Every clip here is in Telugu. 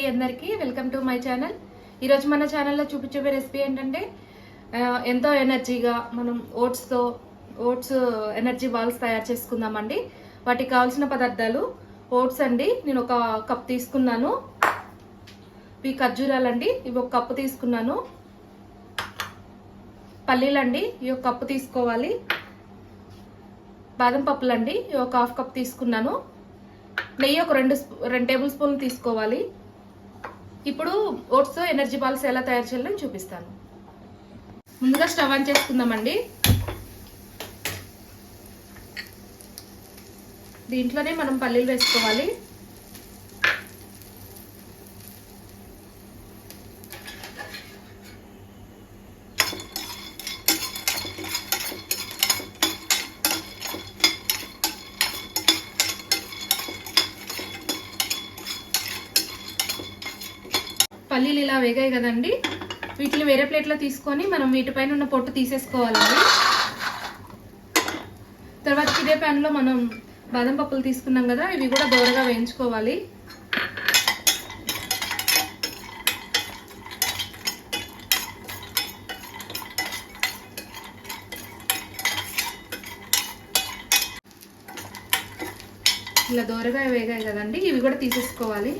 అందరికీ. Welcome to my channel. ఈరోజు మన ఛానల్లో చూపించే రెసిపీ ఏంటంటే ఎంతో ఎనర్జీగా మనం ఓట్స్తో ఓట్స్ ఎనర్జీ బాల్స్ తయారు చేసుకుందామండి. వాటికి కావాల్సిన పదార్థాలు ఓట్స్ అండి నేను ఒక కప్ తీసుకున్నాను. ఇవి ఖర్జూరాలండి ఇవి ఒక కప్పు తీసుకున్నాను. పల్లీలండి ఇవి ఒక కప్పు తీసుకోవాలి. బాదం పప్పులండి ఒక హాఫ్ కప్ తీసుకున్నాను. నెయ్యి ఒక రెండు స్పూ- రెండు టేబుల్ స్పూన్లు తీసుకోవాలి. ఇప్పుడు ఓట్స్తో ఎనర్జీ బాల్స్ ఎలా తయారు చేయాలో నేను చూపిస్తాను. ముందుగా స్టవ్ ఆన్ చేసుకుందామండి. దీంట్లోనే మనం పల్లీలు వేసుకోవాలి. పల్లీలు ఇలా వేగాయి కదండి. వీటిని వేరే ప్లేట్లో తీసుకొని మనం వీటిపైన ఉన్న పొట్టు తీసేసుకోవాలండి. తర్వాత ఇదే ప్యాన్లో మనం బాదం పప్పులు తీసుకున్నాం కదా ఇవి కూడా దోరగా వేయించుకోవాలి. ఇలా దోరగా వేగాయి కదండి ఇవి కూడా తీసేసుకోవాలి.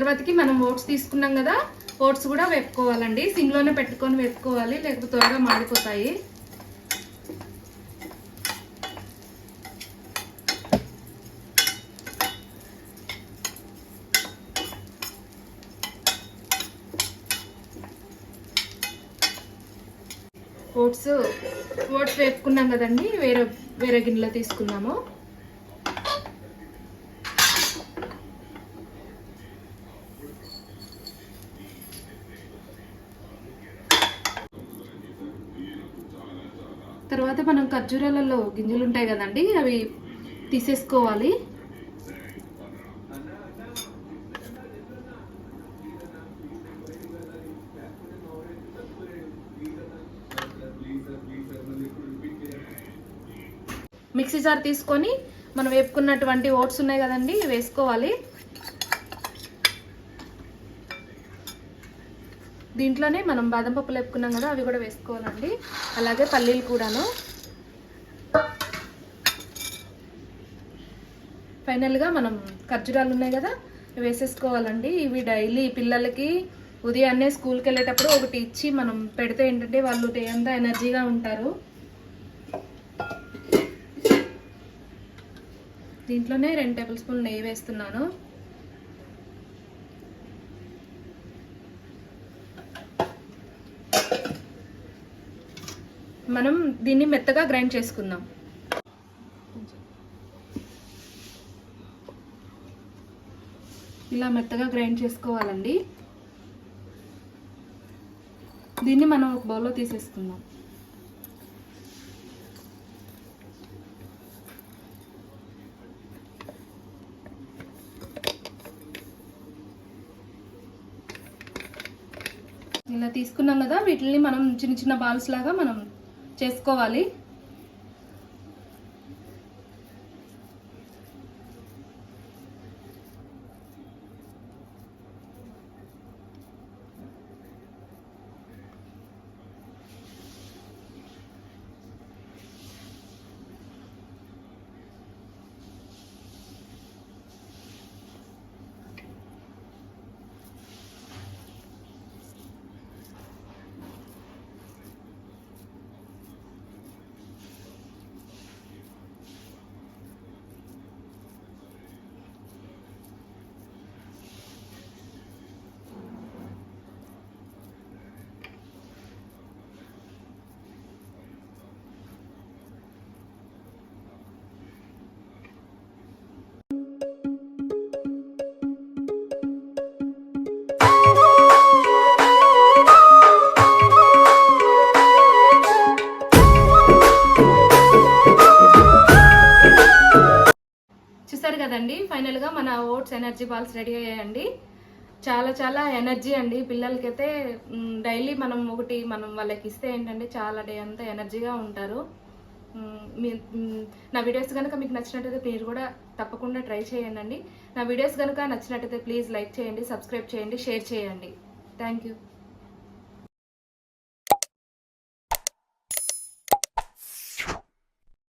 తర్వాతకి మనం ఓట్స్ తీసుకున్నాం కదా ఓట్స్ కూడా వేపుకోవాలండి. సిమ్లోనే పెట్టుకొని వేపుకోవాలి లేకపోతే త్వరగా మాడిపోతాయి. ఓట్స్ ఓట్స్ వేపుకున్నాం కదండి వేరే వేరే గిన్నెలో తీసుకున్నాము. తర్వాత మనం ఖర్జూరాలలో గింజలు ఉంటాయి కదండి అవి తీసేసుకోవాలి. మిక్సీ జార్ తీసుకొని మనం వేపుకున్నటువంటి ఓట్స్ ఉన్నాయి కదండి వేసుకోవాలి. దీంట్లోనే మనం బాదం పప్పులు వేపుకున్నాం కదా అవి కూడా వేసుకోవాలండి. అలాగే పల్లీలు కూడాను. ఫైనల్గా మనం ఖర్జూరాలు ఉన్నాయి కదా వేసేసుకోవాలండి. ఇవి డైలీ పిల్లలకి ఉదయాన్నే స్కూల్కి వెళ్ళేటప్పుడు ఒకటి ఇచ్చి మనం పెడితే ఏంటంటే వాళ్ళు డే అంతా ఎనర్జీగా ఉంటారు. దీంట్లోనే రెండు టేబుల్ స్పూన్ నెయ్యి వేస్తున్నాను. మనం దీన్ని మెత్తగా గ్రైండ్ చేసుకుందాం. ఇలా మెత్తగా గ్రైండ్ చేసుకోవాలండి. దీన్ని మనం ఒక బౌల్లో తీసేసుకుందాం. ఇలా తీసుకున్నాం కదా వీటిని మనం చిన్న చిన్న బాల్స్ లాగా మనం చేసుకోవాలి. కదండి? ఫైనల్గా మన ఓట్స్ ఎనర్జీ బాల్స్ రెడీ అయ్యాయండి. చాలా చాలా ఎనర్జీ అండి. పిల్లలకైతే డైలీ మనం ఒకటి మనం వాళ్ళకి ఇస్తే ఏంటంటే చాలా డే అంతా ఎనర్జీగా ఉంటారు. మీ నా వీడియోస్ కనుక మీకు నచ్చినట్టయితే మీరు కూడా తప్పకుండా ట్రై చేయండి నా వీడియోస్ కనుక నచ్చినట్టయితే ప్లీజ్ లైక్ చేయండి సబ్స్క్రైబ్ చేయండి షేర్ చేయండి. Thank you